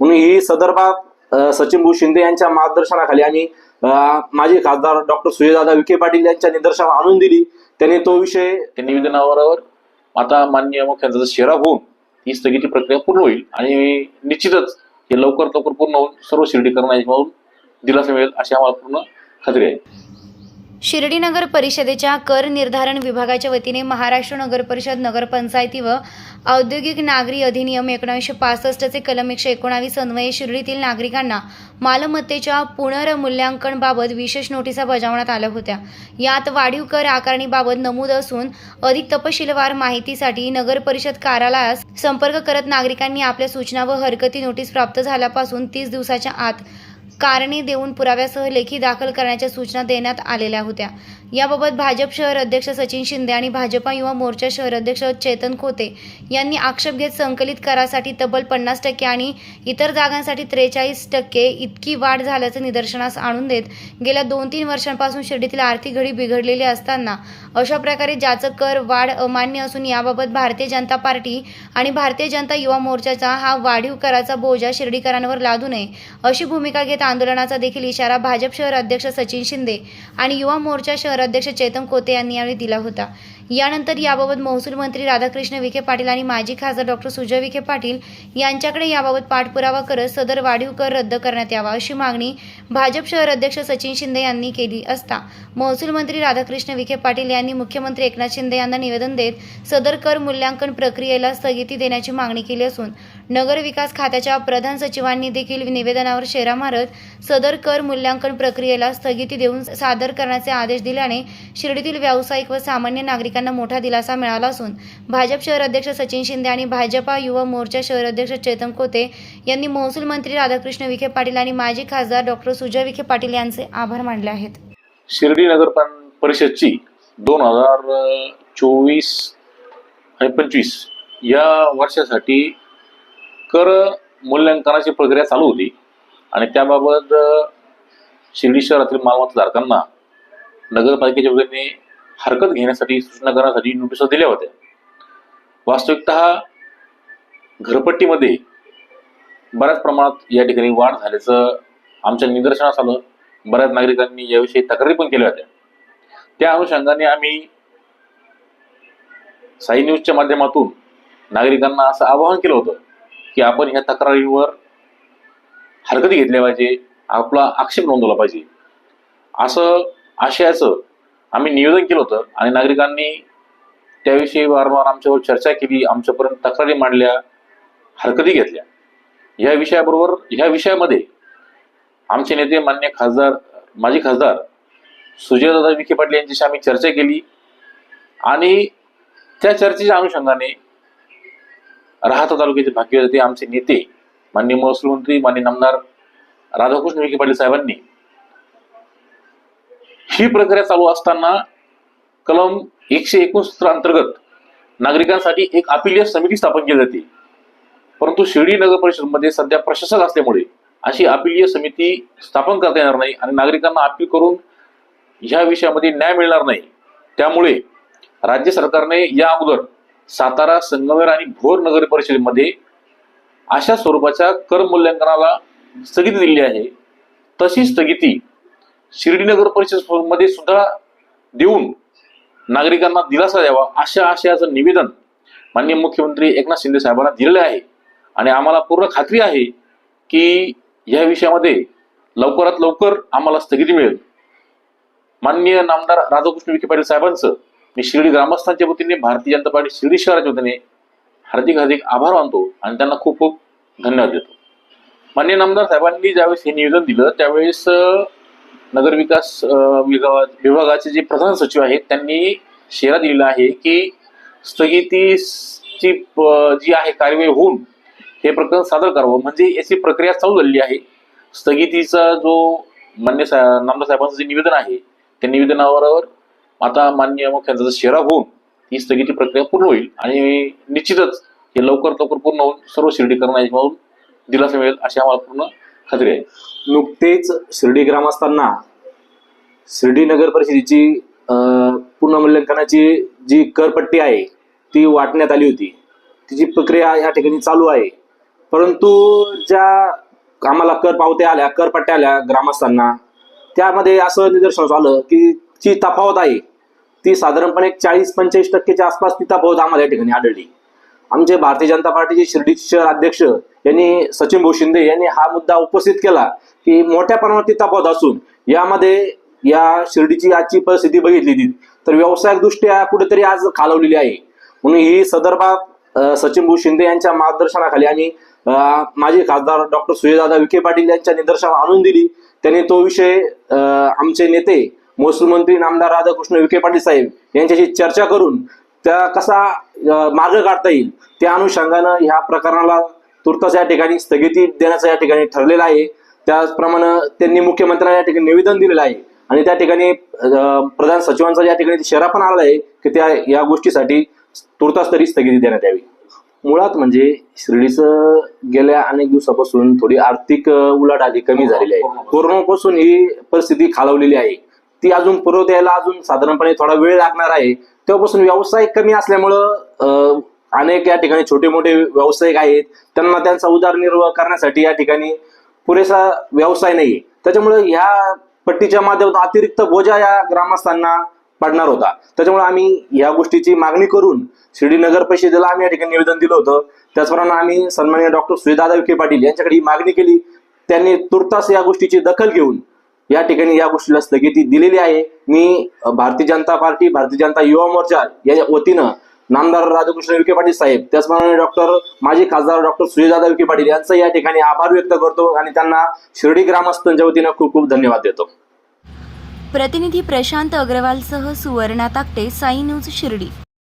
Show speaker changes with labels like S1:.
S1: म्हणून ही सदर्भात सचिन भाऊ शिंदे यांच्या मार्गदर्शनाखाली आणि माझे माजी खासदार डॉक्टर सुजयदादा विखे पाटील यांच्या निदर्शनास आणून दिली. त्यांनी तो विषय
S2: निवेदनावर आता मान्य मुख्यमंत्र्यांचा शेरा होऊन ही स्थगिती प्रक्रिया पूर्ण होईल आणि निश्चितच हे लवकर लवकर पूर्ण होऊन सर्व शिर्डीकरणामधून दिलासा मिळेल अशी आम्हाला पूर्ण खात्री आहे.
S3: शिर्डी नगर परिषदेच्या कर निर्धारण विभागाच्या वतीने महाराष्ट्र नगर परिषद नगरपंचायती व औद्योगिक नागरी अधिनियम एकोणीसशे पासष्टचे कलम एकशे एकोणावीस अन्वये शिर्डीतील नागरिकांना मालमत्तेच्या पुनर्मूल्यांकनबाबत विशेष नोटिसा बजावण्यात आल्या होत्या. यात वाढीव कर आकारणीबाबत नमूद असून अधिक तपशीलवार माहितीसाठी नगर परिषद कार्यालयास संपर्क करत नागरिकांनी आपल्या सूचना व हरकती नोटीस प्राप्त झाल्यापासून तीस दिवसाच्या आत कारणे देऊन पुराव्यासह लेखी दाखल करण्याच्या सूचना देण्यात आलेल्या होत्या. याबाबत भाजप शहर अध्यक्ष सचिन शिंदे आणि भाजपा युवा मोर्चा शहर अध्यक्ष चेतन खोते यांनी आक्षेप घेत संकलित करासाठी तब्बल पन्नास टक्के आणि इतर जागांसाठी त्रेचाळीस टक्के इतकी वाढ झाल्याचं निदर्शनास आणून देत गेल्या दोन तीन वर्षांपासून शिर्डीतील आर्थिक घडी बिघडलेली असताना अशा प्रकारे ज्याचं कर वाढ अमान्य असून याबाबत भारतीय जनता पार्टी आणि भारतीय जनता युवा मोर्चाचा हा वाढीव कराचा बोजा शिर्डीकरांवर लादू नये अशी भूमिका घेत आंदोलनाचा देखील इशारा भाजप शहर अध्यक्ष सचिन शिंदे आणि युवा मोर्चा शहर अध्यक्ष चेतन कोते यांनी यावेळी दिला होता. यानंतर याबाबत महसूल मंत्री राधाकृष्ण विखे पाटील आणि माजी खासदार डॉक्टर सुजय विखे पाटील यांच्याकडे याबाबत पाठपुरावा करत सदर वाढीव कर रद्द करण्यात यावा अशी मागणी भाजप शहर अध्यक्ष सचिन शिंदे यांनी केली असता. महसूल मंत्री राधाकृष्ण विखे पाटील यांनी मुख्यमंत्री एकनाथ शिंदे यांना निवेदन देत सदर कर मूल्यांकन प्रक्रियेला स्थगिती देण्याची मागणी केली असून नगर विकास खात्याच्या प्रधान सचिवांनी देखील निवेदनावर शेरा मारत सदर कर मूल्यांकन प्रक्रियेला स्थगिती देऊन सादर करण्याचे आदेश दिल्याने शिर्डीतील व्यावसायिक व सामान्य नागरिकांना मोठा दिलासा मिळाला असून भाजप शहर अध्यक्ष सचिन शिंदे आणि भाजपा युवा मोर्चा शहर अध्यक्ष चेतन कोते यांनी महसूल मंत्री राधाकृष्ण विखे पाटील आणि माजी खासदार डॉक्टर सुजय विखे पाटील यांचे आभार मानले आहेत.
S2: शिर्डी नगर परिषदची दोन हजार चोवीस आणि पंचवीस या वर्षासाठी कर मूल्यांकनाची प्रक्रिया चालू होती. आणि त्याबाबत शिर्डी शहरातील मालमत्ताधारकांना नगरपालिकेच्या वतीने हरकत घेण्यासाठी सूचना करण्यासाठी नोटिसा दिल्या होत्या. वास्तविकत घरपट्टीमध्ये बऱ्याच प्रमाणात या ठिकाणी वाढ झाल्याचं आमच्या निदर्शनास आलं. बऱ्याच नागरिकांनी याविषयी तक्रारी पण केल्या होत्या. त्या अनुषंगाने आम्ही साई न्यूजच्या माध्यमातून नागरिकांना असं आवाहन केलं होतं. की आपण ह्या तक्रारीवर हरकती घेतल्या पाहिजे आपला आक्षेप नोंदवला पाहिजे. असं आशयाचं आम्ही निवेदन केलं होतं आणि नागरिकांनी त्याविषयी वारंवार आमच्यावर चर्चा केली आमच्यापर्यंत तक्रारी मांडल्या हरकती घेतल्या. ह्या विषयाबरोबर ह्या विषयामध्ये आमचे नेते मान्य खासदार माजी खासदार सुजयदादा विखे पाटील यांच्याशी आम्ही चर्चा केली आणि त्या चर्चेच्या अनुषंगाने राहता तालुक्याचे भाग्यवते आमचे नेते मान्य महसूल मंत्री मान्य नामदार राधाकृष्ण विखे पाटील साहेबांनी. ही प्रक्रिया चालू असताना कलम एकशे एकोणसत्तर अंतर्गत नागरिकांसाठी एक अपिलीय समिती स्थापन केली जाते. परंतु शिर्डी नगर परिषदमध्ये सध्या प्रशासक असल्यामुळे अशी अपिलीय समिती स्थापन करता येणार नाही आणि नागरिकांना अपील करून ह्या विषयामध्ये न्याय मिळणार नाही. त्यामुळे राज्य सरकारने या अगोदर सातारा संगमेर आणि भोर नगर परिषदेमध्ये अशा स्वरूपाच्या कर मूल्यांकनाला स्थगिती दिली आहे. तशी स्थगिती शिर्डी नगर परिषदमध्ये सुद्धा देऊन नागरिकांना दिलासा द्यावा अशा आशयाचं निवेदन माननीय मुख्यमंत्री एकनाथ शिंदे साहेबांना दिलेलं आहे. आणि आम्हाला पूर्ण खात्री आहे की या विषयामध्ये लवकरात लवकर आम्हाला स्थगिती मिळेल. माननीय नामदार राधाकृष्ण विखे पाटील साहेबांचं मी शिर्डी ग्रामस्थांच्या वतीने भारतीय जनता पार्टी शिर्डी शहराच्या वतीने हार्दिक हार्दिक आभार मानतो आणि त्यांना खूप खूप धन्यवाद देतो. मान्य नामदार साहेबांनी ज्यावेळेस हे निवेदन दिलं त्यावेळेस नगरविकास नगर विकास विभागाचे जे प्रधान सचिव आहेत त्यांनी शेरा दिलेला आहे की स्थगितीची प- जी आहे कार्यवाही होऊन हे प्रकरण सादर करावं. म्हणजे याची प्रक्रिया चालू झालेली आहे. स्थगितीचा जो मान्य सा नामदार साहेबांचं जे निवेदन आहे त्या निवेदनावर आता मान्य मुख्यमंत्र्यांचा शेरा होऊन ही स्थगिती प्रक्रिया पूर्ण होईल आणि निश्चितच हे लवकर लवकर पूर्ण होऊन सर्व शिर्डीकरणामधून दिलासा मिळेल अशी आम्हाला पूर्ण खात्री आहे.
S1: नुकतेच शिर्डी ग्रामस्थांना शिर्डी नगर परिषदेची पुनर्मूल्यांकनाची जी करपट्टी आहे ती वाटण्यात आली होती. तिची प्रक्रिया या ठिकाणी चालू आहे. परंतु ज्या आम्हाला कर पावत्या आल्या करपट्ट्या आल्या ग्रामस्थांना त्यामध्ये असं निदर्शनास आलं की जी तफावत आहे. ती साधारणपणे चाळीस पंचेचाळीस टक्केच्या आसपास ती तफावत आम्हाला या ठिकाणी आढळली. आमचे भारतीय जनता पार्टीचे शिर्डीचे शहर अध्यक्ष यांनी सचिन भाऊ शिंदे यांनी हा मुद्दा उपस्थित केला की मोठ्या प्रमाणात ती तफावत असून यामध्ये या शिर्डीची आजची परिस्थिती बघितली ती. तर व्यावसायिक दृष्ट्या कुठेतरी आज खालवलेली आहे. म्हणून ही सदर्भात सचिन भाऊ शिंदे यांच्या मार्गदर्शनाखाली आणि माजी खासदार डॉक्टर सुजयदादा विखे पाटील यांच्या निदर्शनात आणून दिली. त्यांनी तो विषय आमचे नेते महसूल मंत्री नामदार राधाकृष्ण विखे पाटील साहेब यांच्याशी चर्चा करून त्या कसा मार्ग काढता येईल त्या अनुषंगानं ह्या प्रकरणाला तुर्तास या ठिकाणी स्थगिती देण्याचं या ठिकाणी ठरलेलं आहे. त्याचप्रमाणे त्यांनी मुख्यमंत्र्यांना या ठिकाणी निवेदन दिलेलं आहे आणि त्या ठिकाणी प्रधान सचिवांचा या ठिकाणी इशारा पण आला आहे की त्या या गोष्टीसाठी तुर्तास तरी स्थगिती देण्यात यावी. मुळात म्हणजे शिर्डीचं गेल्या अनेक दिवसापासून थोडी आर्थिक उलाढाली कमी झालेली आहे. कोरोनापासून ही परिस्थिती खालवलेली आहे. ती अजून पुरवता द्यायला अजून साधारणपणे थोडा वेळ लागणार आहे. तेव्हापासून व्यवसाय कमी असल्यामुळं अनेक या ठिकाणी छोटे मोठे व्यावसायिक आहेत. त्यांना त्यांचा उदरनिर्वाह करण्यासाठी या ठिकाणी पुरेसा व्यवसाय नाही त्याच्यामुळे ह्या पट्टीच्या माध्यमातून अतिरिक्त बोजा या ग्रामस्थांना पडणार होता. त्याच्यामुळे आम्ही या गोष्टीची मागणी करून शिर्डी नगर परिषदेला आम्ही या ठिकाणी निवेदन दिलं होतं. त्याचप्रमाणे आम्ही सन्मान्य डॉक्टर सुजयदादा विखे पाटील यांच्याकडे ही मागणी केली. त्यांनी तुर्तास या गोष्टीची दखल घेऊन या ठिकाणी या गोष्टीला स्थगिती दिलेली आहे. मी भारतीय जनता पार्टी भारतीय जनता युवा मोर्चा या वतीनं नामदार राधाकृष्ण विखे पाटील साहेब त्याचप्रमाणे डॉक्टर माजी खासदार डॉक्टर सुजयदादा विखे पाटील यांचं या ठिकाणी आभार व्यक्त करतो आणि त्यांना शिर्डी ग्रामस्थांच्या वतीनं खूप खूप धन्यवाद देतो.
S3: प्रतिनिधी प्रशांत अग्रवालसह सुवर्णा ताकटे साई न्यूज शिर्डी.